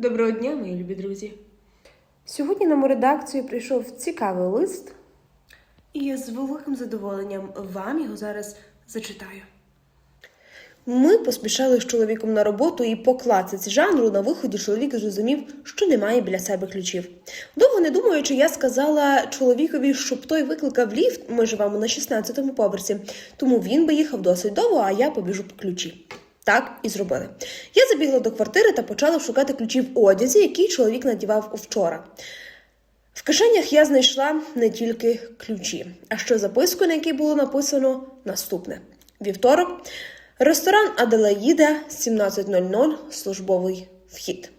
Доброго дня, мої любі друзі. Сьогодні нам у редакцію прийшов цікавий лист, і я з великим задоволенням вам його зараз зачитаю. Ми поспішали з чоловіком на роботу, і по класиці жанру на виході чоловік зрозумів, що немає біля себе ключів. Довго не думаючи, я сказала чоловікові, щоб той викликав ліфт. Ми живемо на 16-му поверсі, тому він би їхав досить довго, а я побіжу по ключі. Так і зробили. Я забігла до квартири та почала шукати ключі в одязі, який чоловік надівав вчора. В кишенях я знайшла не тільки ключі, а ще записку, на якій було написано наступне: вівторок, ресторан Аделаїда, 17.00, службовий вхід.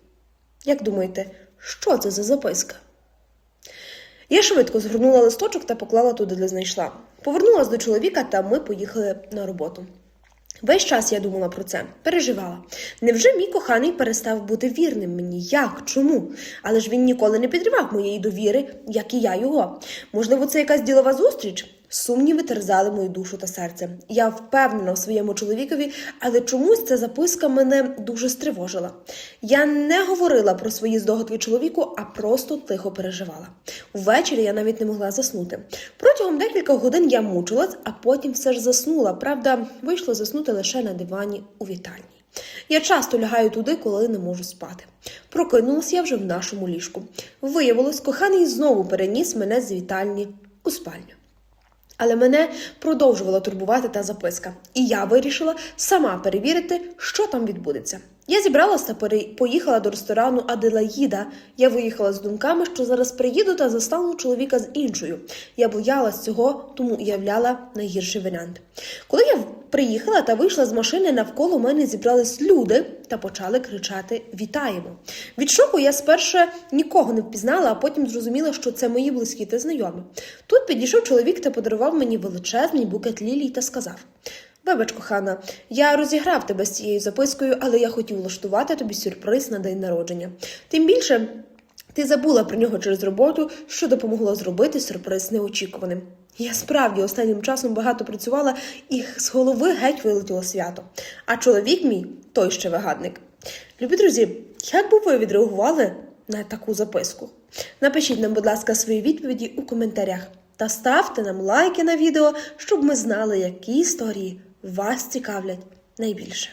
Як думаєте, що це за записка? Я швидко згорнула листочок та поклала туди, де знайшла. Повернулася до чоловіка, та ми поїхали на роботу. Весь час я думала про це, переживала. Невже мій коханий перестав бути вірним мені? Як? Чому? Але ж він ніколи не підривав моєї довіри, як і я його. Можливо, це якась ділова зустріч? Сумніви терзали мою душу та серце. Я впевнена в своєму чоловікові, але чомусь ця записка мене дуже стривожила. Я не говорила про свої здогадки чоловіку, а просто тихо переживала. Ввечері я навіть не могла заснути. Протягом декілька годин я мучилась, а потім все ж заснула. Правда, вийшло заснути лише на дивані у вітальні. Я часто лягаю туди, коли не можу спати. Прокинулась я вже в нашому ліжку. Виявилось, коханий знову переніс мене з вітальні у спальню. Але мене продовжувала турбувати та записка, і я вирішила сама перевірити, що там відбудеться. Я зібралася та пере- поїхала до ресторану Аделаїда. Я виїхала з думками, що зараз приїду та застану чоловіка з іншою. Я боялась цього, тому уявляла найгірший варіант. Коли я приїхала та вийшла з машини, навколо мене зібрались люди та почали кричати Вітаємо! Від шоку я спершу нікого не впізнала, а потім зрозуміла, що це мої близькі та знайомі. Тут підійшов чоловік та подарував мені величезний букет лілій та сказав. Вибач, кохана, я розіграв тебе з цією запискою, але я хотів влаштувати тобі сюрприз на день народження. Тим більше, ти забула про нього через роботу, що допомогло зробити сюрприз неочікуваним. Я справді останнім часом багато працювала, і з голови геть вилетіло свято. А чоловік мій той ще вигадник. Любі друзі, як би ви відреагували на таку записку? Напишіть нам, будь ласка, свої відповіді у коментарях та ставте нам лайки на відео, щоб ми знали, які історії вас цікавлять найбільше.